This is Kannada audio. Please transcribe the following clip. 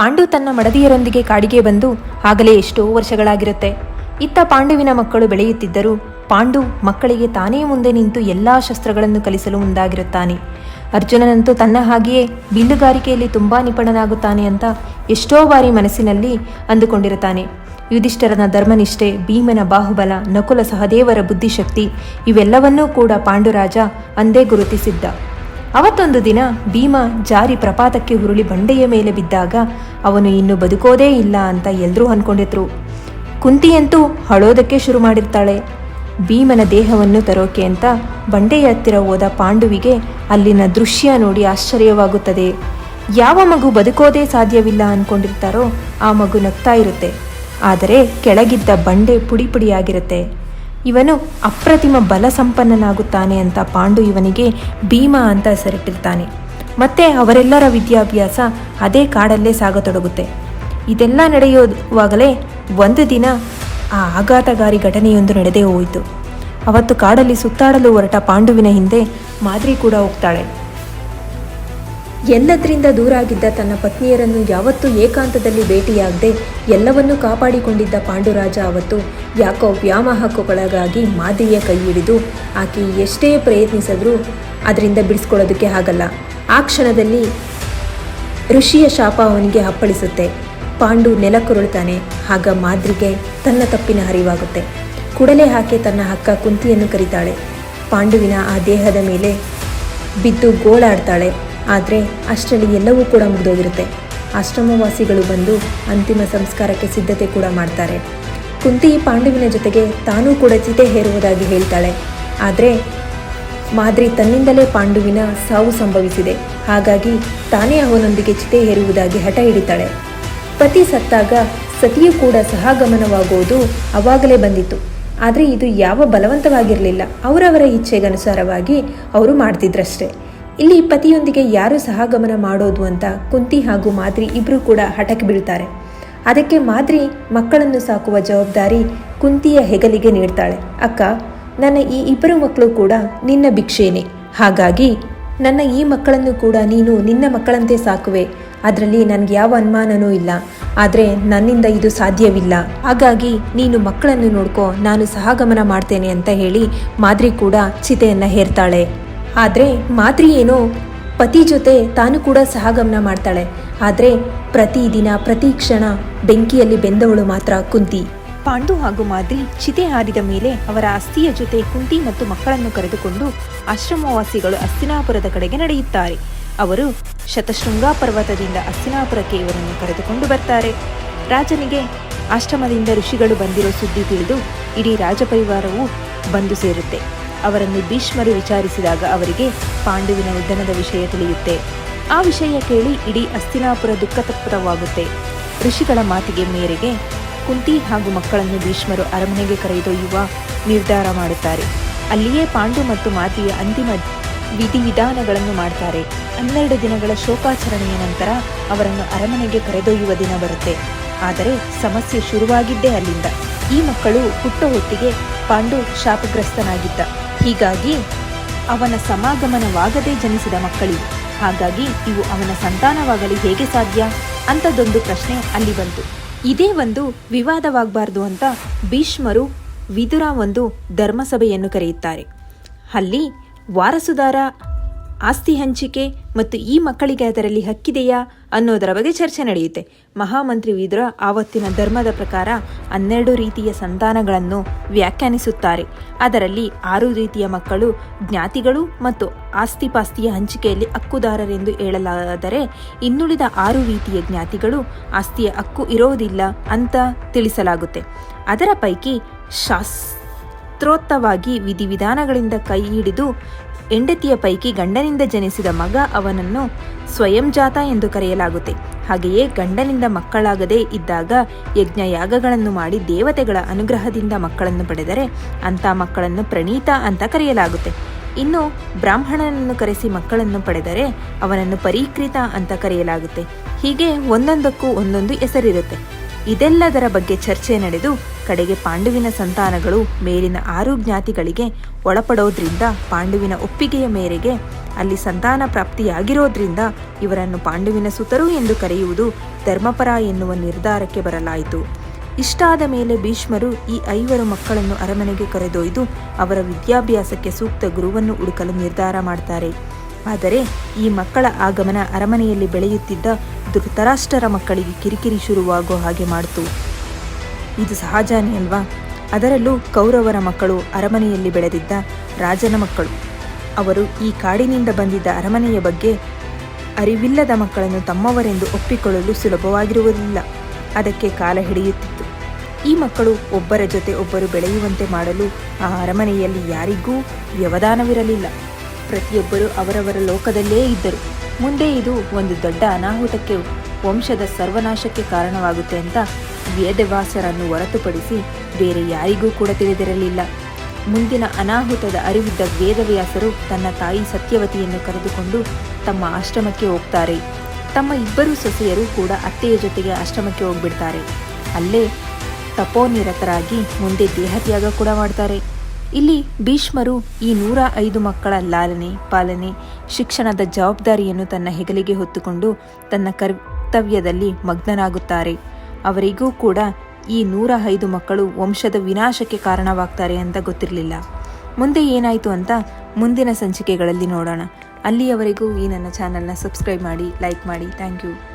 ಪಾಂಡು ತನ್ನ ಮಡದಿಯರೊಂದಿಗೆ ಕಾಡಿಗೆ ಬಂದು ಆಗಲೇ ಎಷ್ಟೋ ವರ್ಷಗಳಾಗಿರುತ್ತೆ. ಇತ್ತ ಪಾಂಡುವಿನ ಮಕ್ಕಳು ಬೆಳೆಯುತ್ತಿದ್ದರೂ ಪಾಂಡು ಮಕ್ಕಳಿಗೆ ತಾನೇ ಮುಂದೆ ನಿಂತು ಎಲ್ಲಾ ಶಸ್ತ್ರಗಳನ್ನು ಕಲಿಸಲು ಮುಂದಾಗಿರುತ್ತಾನೆ. ಅರ್ಜುನನಂತೂ ತನ್ನ ಹಾಗೆಯೇ ಬಿಲ್ಲುಗಾರಿಕೆಯಲ್ಲಿ ತುಂಬಾ ನಿಪುಣನಾಗುತ್ತಾನೆ ಅಂತ ಎಷ್ಟೋ ಬಾರಿ ಮನಸ್ಸಿನಲ್ಲಿ ಅಂದುಕೊಂಡಿರುತ್ತಾನೆ. ಯುಧಿಷ್ಠರನ ಧರ್ಮನಿಷ್ಠೆ, ಭೀಮನ ಬಾಹುಬಲ, ನಕುಲ ಸಹದೇವರ ಬುದ್ಧಿಶಕ್ತಿ ಇವೆಲ್ಲವನ್ನೂ ಕೂಡ ಪಾಂಡುರಾಜ ಅಂದೇ ಗುರುತಿಸಿದ್ದ. ಅವತ್ತೊಂದು ದಿನ ಭೀಮ ಜಾರಿ ಪ್ರಪಾತಕ್ಕೆ ಉರುಳಿ ಬಂಡೆಯ ಮೇಲೆ ಬಿದ್ದಾಗ ಅವನು ಇನ್ನು ಬದುಕೋದೇ ಇಲ್ಲ ಅಂತ ಎಲ್ಲರೂ ಅನ್ಕೊಂಡಿದ್ರು. ಕುಂತಿಯಂತೂ ಹಳೋದಕ್ಕೆ ಶುರು ಮಾಡಿರ್ತಾಳೆ. ಭೀಮನ ದೇಹವನ್ನು ತರೋಕೆ ಅಂತ ಬಂಡೆಯ ಹತ್ತಿರ ಹೋದ ಪಾಂಡುವಿಗೆ ಅಲ್ಲಿನ ದೃಶ್ಯ ನೋಡಿ ಆಶ್ಚರ್ಯವಾಗುತ್ತದೆ. ಯಾವ ಮಗು ಬದುಕೋದೇ ಸಾಧ್ಯವಿಲ್ಲ ಅನ್ಕೊಂಡಿರ್ತಾರೋ ಆ ಮಗು ನಗ್ತಾ ಇರುತ್ತೆ. ಆದರೆ ಕೆಳಗಿದ್ದ ಬಂಡೆ ಪುಡಿ ಪುಡಿಯಾಗಿರುತ್ತೆ. ಇವನು ಅಪ್ರತಿಮ ಬಲ ಸಂಪನ್ನನಾಗುತ್ತಾನೆ ಅಂತ ಪಾಂಡು ಇವನಿಗೆ ಭೀಮ ಅಂತ ಹೆಸರಿಟ್ಟಿರ್ತಾನೆ. ಮತ್ತೆ ಅವರೆಲ್ಲರ ವಿದ್ಯಾಭ್ಯಾಸ ಅದೇ ಕಾಡಲ್ಲೇ ಸಾಗತೊಡಗುತ್ತೆ. ಇದೆಲ್ಲ ನಡೆಯುವಾಗಲೇ ಒಂದು ದಿನ ಆ ಆಘಾತಗಾರಿ ಘಟನೆಯೊಂದು ನಡೆದೇ ಹೋಯಿತು. ಅವತ್ತು ಕಾಡಲ್ಲಿ ಸುತ್ತಾಡಲು ಹೊರಟ ಪಾಂಡುವಿನ ಹಿಂದೆ ಮಾದ್ರಿ ಕೂಡ ಹೋಗ್ತಾಳೆ. ಎಲ್ಲದರಿಂದ ದೂರಾಗಿದ್ದ ತನ್ನ ಪತ್ನಿಯರನ್ನು ಯಾವತ್ತೂ ಏಕಾಂತದಲ್ಲಿ ಭೇಟಿಯಾಗದೆ ಎಲ್ಲವನ್ನೂ ಕಾಪಾಡಿಕೊಂಡಿದ್ದ ಪಾಂಡುರಾಜ ಅವತ್ತು ಯಾಕೋ ವ್ಯಾಮೋಹಕ್ಕೊಳಗಾಗಿ ಮಾದರಿಯ ಕೈ ಹಿಡಿದು ಆಕೆ ಎಷ್ಟೇ ಪ್ರಯತ್ನಿಸಿದ್ರೂ ಅದರಿಂದ ಬಿಡಿಸ್ಕೊಳ್ಳೋದಕ್ಕೆ ಆಗಲ್ಲ. ಆ ಕ್ಷಣದಲ್ಲಿ ಋಷಿಯ ಶಾಪ ಅವನಿಗೆ ಅಪ್ಪಳಿಸುತ್ತೆ. ಪಾಂಡು ನೆಲಕ್ಕುರುಳ್ತಾನೆ, ಆಗ ಮಾದ್ರಿಗೆ ತನ್ನ ತಪ್ಪಿನ ಅರಿವಾಗುತ್ತೆ. ಕೂಡಲೇ ಹಾಕಿ ತನ್ನ ಅಕ್ಕ ಕುಂತಿಯನ್ನು ಕರೀತಾಳೆ. ಪಾಂಡುವಿನ ಆ ದೇಹದ ಮೇಲೆ ಬಿದ್ದು ಗೋಳಾಡ್ತಾಳೆ. ಆದರೆ ಅಷ್ಟರಲ್ಲಿ ಎಲ್ಲವೂ ಕೂಡ ಮುಗಿದೋಗಿರುತ್ತೆ. ಆಶ್ರಮವಾಸಿಗಳು ಬಂದು ಅಂತಿಮ ಸಂಸ್ಕಾರಕ್ಕೆ ಸಿದ್ಧತೆ ಕೂಡ ಮಾಡ್ತಾರೆ. ಕುಂತಿ ಪಾಂಡುವಿನ ಜೊತೆಗೆ ತಾನೂ ಕೂಡ ಚಿತೆ ಹೇರುವುದಾಗಿ ಹೇಳ್ತಾಳೆ. ಆದರೆ ಮಾದ್ರಿ ತನ್ನಿಂದಲೇ ಪಾಂಡುವಿನ ಸಾವು ಸಂಭವಿಸಿದೆ. ಹಾಗಾಗಿ ತಾನೇ ಅವನೊಂದಿಗೆ ಚಿತೆ ಹೇರುವುದಾಗಿ ಹಠ ಹಿಡಿತಾಳೆ. ಪತಿ ಸತ್ತಾಗ ಸತಿಯೂ ಕೂಡ ಸಹಗಮನವಾಗುವುದು ಅವಾಗಲೇ ಬಂದಿತ್ತು. ಆದರೆ ಇದು ಯಾವ ಬಲವಂತವಾಗಿರಲಿಲ್ಲ. ಅವರವರ ಇಚ್ಛೆಗನುಸಾರವಾಗಿ ಅವರು ಮಾಡ್ತಿದ್ರಷ್ಟೇ. ಇಲ್ಲಿ ಪತಿಯೊಂದಿಗೆ ಯಾರು ಸಹಗಮನ ಮಾಡೋದು ಅಂತ ಕುಂತಿ ಹಾಗೂ ಮಾದ್ರಿ ಇಬ್ಬರೂ ಕೂಡ ಹಠಕ್ಕೆ ಬೀಳ್ತಾರೆ. ಅದಕ್ಕೆ ಮಾದ್ರಿ ಮಕ್ಕಳನ್ನು ಸಾಕುವ ಜವಾಬ್ದಾರಿ ಕುಂತಿಯ ಹೆಗಲಿಗೆ ನೀಡ್ತಾಳೆ. ಅಕ್ಕ, ನನ್ನ ಈ ಇಬ್ಬರು ಮಕ್ಕಳು ಕೂಡ ನಿನ್ನ ಭಿಕ್ಷೇನೆ. ಹಾಗಾಗಿ ನನ್ನ ಈ ಮಕ್ಕಳನ್ನು ಕೂಡ ನೀನು ನಿನ್ನ ಮಕ್ಕಳಂತೆ ಸಾಕುವೆ. ಅದರಲ್ಲಿ ನನಗೆ ಯಾವ ಅನುಮಾನನೂ ಇಲ್ಲ. ಆದರೆ ನನ್ನಿಂದ ಇದು ಸಾಧ್ಯವಿಲ್ಲ. ಹಾಗಾಗಿ ನೀನು ಮಕ್ಕಳನ್ನು ನೋಡ್ಕೋ, ನಾನು ಸಹಗಮನ ಮಾಡ್ತೇನೆ ಅಂತ ಹೇಳಿ ಮಾದ್ರಿ ಕೂಡ ಚಿತೆಯನ್ನು ಹೇರ್ತಾಳೆ. ಆದರೆ ಮಾದ್ರಿ ಏನೋ ಪತಿ ಜೊತೆ ತಾನು ಕೂಡ ಸಹಗಮನ ಮಾಡ್ತಾಳೆ. ಆದರೆ ಪ್ರತಿದಿನ, ಪ್ರತಿ ಕ್ಷಣ ಬೆಂಕಿಯಲ್ಲಿ ಬೆಂದವಳು ಮಾತ್ರ ಕುಂತಿ. ಪಾಂಡು ಹಾಗೂ ಮಾದ್ರಿ ಚಿತೆ ಹಾರಿದ ಮೇಲೆ ಅವರ ಅಸ್ಥಿಯ ಜೊತೆ ಕುಂತಿ ಮತ್ತು ಮಕ್ಕಳನ್ನು ಕರೆದುಕೊಂಡು ಆಶ್ರಮವಾಸಿಗಳು ಅಸ್ತಿನಾಪುರದ ಕಡೆಗೆ ನಡೆಯುತ್ತಾರೆ. ಅವರು ಶತಶೃಂಗ ಪರ್ವತದಿಂದ ಅಸ್ತಿನಾಪುರಕ್ಕೆ ಇವರನ್ನು ಕರೆದುಕೊಂಡು ಬರ್ತಾರೆ. ರಾಜನಿಗೆ ಆಶ್ರಮದಿಂದ ಋಷಿಗಳು ಬಂದಿರೋ ಸುದ್ದಿ ತಿಳಿದು ಇಡೀ ರಾಜಪರಿವಾರವು ಬಂದು ಸೇರುತ್ತೆ. ಅವರನ್ನು ಭೀಷ್ಮರು ವಿಚಾರಿಸಿದಾಗ ಅವರಿಗೆ ಪಾಂಡುವಿನ ನಿಧನದ ವಿಷಯ ತಿಳಿಯುತ್ತೆ. ಆ ವಿಷಯ ಕೇಳಿ ಇಡೀ ಅಸ್ತಿನಾಪುರ ದುಃಖತಪ್ತವಾಗುತ್ತೆ ಋಷಿಗಳ ಮಾತಿಗೆ ಮೇರೆಗೆ ಕುಂತಿ ಹಾಗೂ ಮಕ್ಕಳನ್ನು ಭೀಷ್ಮರು ಅರಮನೆಗೆ ಕರೆದೊಯ್ಯುವ ನಿರ್ಧಾರ ಮಾಡುತ್ತಾರೆ. ಅಲ್ಲಿಯೇ ಪಾಂಡು ಮತ್ತು ಮಾತಿಯ ಅಂತಿಮ ವಿಧಿವಿಧಾನಗಳನ್ನು ಮಾಡ್ತಾರೆ. ಹನ್ನೆರಡು ದಿನಗಳ ಶೋಕಾಚರಣೆಯ ನಂತರ ಅವರನ್ನು ಅರಮನೆಗೆ ಕರೆದೊಯ್ಯುವ ದಿನ ಬರುತ್ತೆ. ಆದರೆ ಸಮಸ್ಯೆ ಶುರುವಾಗಿದ್ದೇ ಅಲ್ಲಿಂದ. ಈ ಮಕ್ಕಳು ಹುಟ್ಟೋ ಹೊತ್ತಿಗೆ ಪಾಂಡು ಶಾಪಗ್ರಸ್ತನಾಗಿದ್ದ. ಹೀಗಾಗಿ ಅವನ ಸಮಾಗಮನವಾಗದೇ ಜನಿಸಿದ ಮಕ್ಕಳಿವು ಹಾಗಾಗಿ ಇವು ಅವನ ಸಂತಾನವಾಗಲು ಹೇಗೆ ಸಾಧ್ಯ? ಅಂಥದ್ದೊಂದು ಪ್ರಶ್ನೆ ಅಲ್ಲಿ ಬಂತು. ಇದೇ ಒಂದು ವಿವಾದವಾಗಬಾರ್ದು ಅಂತ ಭೀಷ್ಮರು ವಿದುರ ಒಂದು ಧರ್ಮಸಭೆಯನ್ನು ಕರೆಯುತ್ತಾರೆ. ಅಲ್ಲಿ ವಾರಸುದಾರ ಆಸ್ತಿ ಹಂಚಿಕೆ ಮತ್ತು ಈ ಮಕ್ಕಳಿಗೆ ಅದರಲ್ಲಿ ಹಕ್ಕಿದೆಯಾ ಅನ್ನೋದರ ಬಗ್ಗೆ ಚರ್ಚೆ ನಡೆಯುತ್ತೆ. ಮಹಾಮಂತ್ರಿ ವಿದುರ ಆವತ್ತಿನ ಧರ್ಮದ ಪ್ರಕಾರ ಹನ್ನೆರಡು ರೀತಿಯ ಸಂತಾನಗಳನ್ನು ವ್ಯಾಖ್ಯಾನಿಸುತ್ತಾರೆ. ಅದರಲ್ಲಿ ಆರು ರೀತಿಯ ಮಕ್ಕಳು, ಜ್ಞಾತಿಗಳು ಮತ್ತು ಆಸ್ತಿಪಾಸ್ತಿಯ ಹಂಚಿಕೆಯಲ್ಲಿ ಹಕ್ಕುದಾರರೆಂದು ಹೇಳಲಾದರೆ ಇನ್ನುಳಿದ ಆರು ರೀತಿಯ ಜ್ಞಾತಿಗಳು ಆಸ್ತಿಯ ಹಕ್ಕು ಇರೋದಿಲ್ಲ ಅಂತ ತಿಳಿಸಲಾಗುತ್ತೆ. ಅದರ ಪೈಕಿ ಶಾಸ್ತ್ರೋಕ್ತವಾಗಿ ವಿಧಿವಿಧಾನಗಳಿಂದ ಕೈ ಹಿಡಿದು ಹೆಂಡತಿಯ ಪೈಕಿ ಗಂಡನಿಂದ ಜನಿಸಿದ ಮಗ ಅವನನ್ನು ಸ್ವಯಂಜಾತ ಎಂದು ಕರೆಯಲಾಗುತ್ತೆ. ಹಾಗೆಯೇ ಗಂಡನಿಂದ ಮಕ್ಕಳಾಗದೇ ಇದ್ದಾಗ ಯಜ್ಞ ಯಾಗಗಳನ್ನು ಮಾಡಿ ದೇವತೆಗಳ ಅನುಗ್ರಹದಿಂದ ಮಕ್ಕಳನ್ನು ಪಡೆದರೆ ಅಂಥ ಮಕ್ಕಳನ್ನು ಪ್ರಣೀತ ಅಂತ ಕರೆಯಲಾಗುತ್ತೆ. ಇನ್ನು ಬ್ರಾಹ್ಮಣನನ್ನು ಕರೆಸಿ ಮಕ್ಕಳನ್ನು ಪಡೆದರೆ ಅವನನ್ನು ಪರೀಕೃತ ಅಂತ ಕರೆಯಲಾಗುತ್ತೆ. ಹೀಗೆ ಒಂದೊಂದಕ್ಕೂ ಒಂದೊಂದು ಹೆಸರಿರುತ್ತೆ. ಇದೆಲ್ಲದರ ಬಗ್ಗೆ ಚರ್ಚೆ ನಡೆದು ಕಡೆಗೆ ಪಾಂಡುವಿನ ಸಂತಾನಗಳು ಮೇಲಿನ ಆರು ಜ್ಞಾತಿಗಳಿಗೆ ಒಳಪಡೋದ್ರಿಂದ ಪಾಂಡುವಿನ ಒಪ್ಪಿಗೆಯ ಮೇರೆಗೆ ಅಲ್ಲಿ ಸಂತಾನ ಪ್ರಾಪ್ತಿಯಾಗಿರೋದ್ರಿಂದ ಇವರನ್ನು ಪಾಂಡುವಿನ ಸುತರು ಎಂದು ಕರೆಯುವುದು ಧರ್ಮಪರ ಎನ್ನುವ ನಿರ್ಧಾರಕ್ಕೆ ಬರಲಾಯಿತು. ಇಷ್ಟಾದ ಮೇಲೆ ಭೀಷ್ಮರು ಈ ಐವರು ಮಕ್ಕಳನ್ನು ಅರಮನೆಗೆ ಕರೆದೊಯ್ದು ಅವರ ವಿದ್ಯಾಭ್ಯಾಸಕ್ಕೆ ಸೂಕ್ತ ಗುರುವನ್ನು ಹುಡುಕಲು ನಿರ್ಧಾರ ಮಾಡ್ತಾರೆ. ಆದರೆ ಈ ಮಕ್ಕಳ ಆಗಮನ ಅರಮನೆಯಲ್ಲಿ ಬೆಳೆಯುತ್ತಿದ್ದ ಧೃತರಾಷ್ಟ್ರರ ಮಕ್ಕಳಿಗೆ ಕಿರಿಕಿರಿ ಶುರುವಾಗೋ ಹಾಗೆ ಮಾಡಿತು. ಇದು ಸಹಜಾನೇ ಅಲ್ವಾ? ಅದರಲ್ಲೂ ಕೌರವರ ಮಕ್ಕಳು ಅರಮನೆಯಲ್ಲಿ ಬೆಳೆದಿದ್ದ ರಾಜನ ಮಕ್ಕಳು. ಅವರು ಈ ಕಾಡಿನಿಂದ ಬಂದಿದ್ದ ಅರಮನೆಯ ಬಗ್ಗೆ ಅರಿವಿಲ್ಲದ ಮಕ್ಕಳನ್ನು ತಮ್ಮವರೆಂದು ಒಪ್ಪಿಕೊಳ್ಳಲು ಸುಲಭವಾಗಿರುವುದಿಲ್ಲ. ಅದಕ್ಕೆ ಕಾಲ ಹಿಡಿಯುತ್ತಿತ್ತು. ಈ ಮಕ್ಕಳು ಒಬ್ಬರ ಜೊತೆ ಒಬ್ಬರು ಬೆಳೆಯುವಂತೆ ಮಾಡಲು ಆ ಅರಮನೆಯಲ್ಲಿ ಯಾರಿಗೂ ವ್ಯವಧಾನವಿರಲಿಲ್ಲ. ಪ್ರತಿಯೊಬ್ಬರು ಅವರವರ ಲೋಕದಲ್ಲೇ ಇದ್ದರು. ಮುಂದೆ ಇದು ಒಂದು ದೊಡ್ಡ ಅನಾಹುತಕ್ಕೆ ವಂಶದ ಸರ್ವನಾಶಕ್ಕೆ ಕಾರಣವಾಗುತ್ತೆ ಅಂತ ವೇದವ್ಯಾಸರನ್ನು ಹೊರತುಪಡಿಸಿ ಬೇರೆ ಯಾರಿಗೂ ಕೂಡ ತಿಳಿದಿರಲಿಲ್ಲ. ಮುಂದಿನ ಅನಾಹುತದ ಅರಿವಿದ್ದ ವೇದವ್ಯಾಸರು ತನ್ನ ತಾಯಿ ಸತ್ಯವತಿಯನ್ನು ಕರೆದುಕೊಂಡು ತಮ್ಮ ಆಶ್ರಮಕ್ಕೆ ಹೋಗ್ತಾರೆ. ತಮ್ಮ ಇಬ್ಬರು ಸೊಸೆಯರು ಕೂಡ ಅತ್ತೆಯ ಜೊತೆಗೆ ಆಶ್ರಮಕ್ಕೆ ಹೋಗ್ಬಿಡ್ತಾರೆ. ಅಲ್ಲೇ ತಪೋನಿರತರಾಗಿ ಮುಂದೆ ದೇಹತ್ಯಾಗ ಕೂಡ ಮಾಡ್ತಾರೆ. ಇಲ್ಲಿ ಭೀಷ್ಮರು ಈ ನೂರ ಐದು ಮಕ್ಕಳ ಲಾಲನೆ, ಪಾಲನೆ, ಶಿಕ್ಷಣದ ಜವಾಬ್ದಾರಿಯನ್ನು ತನ್ನ ಹೆಗಲಿಗೆ ಹೊತ್ತುಕೊಂಡು ತನ್ನ ಕರ್ತವ್ಯದಲ್ಲಿ ಮಗ್ನರಾಗುತ್ತಾರೆ. ಅವರಿಗೂ ಕೂಡ ಈ ನೂರ ಐದು ಮಕ್ಕಳು ವಂಶದ ವಿನಾಶಕ್ಕೆ ಕಾರಣವಾಗ್ತಾರೆ ಅಂತ ಗೊತ್ತಿರಲಿಲ್ಲ. ಮುಂದೆ ಏನಾಯಿತು ಅಂತ ಮುಂದಿನ ಸಂಚಿಕೆಗಳಲ್ಲಿ ನೋಡೋಣ. ಅಲ್ಲಿಯವರೆಗೂ ಈ ನನ್ನ ಚಾನಲ್ನ ಸಬ್ಸ್ಕ್ರೈಬ್ ಮಾಡಿ, ಲೈಕ್ ಮಾಡಿ. Thank you.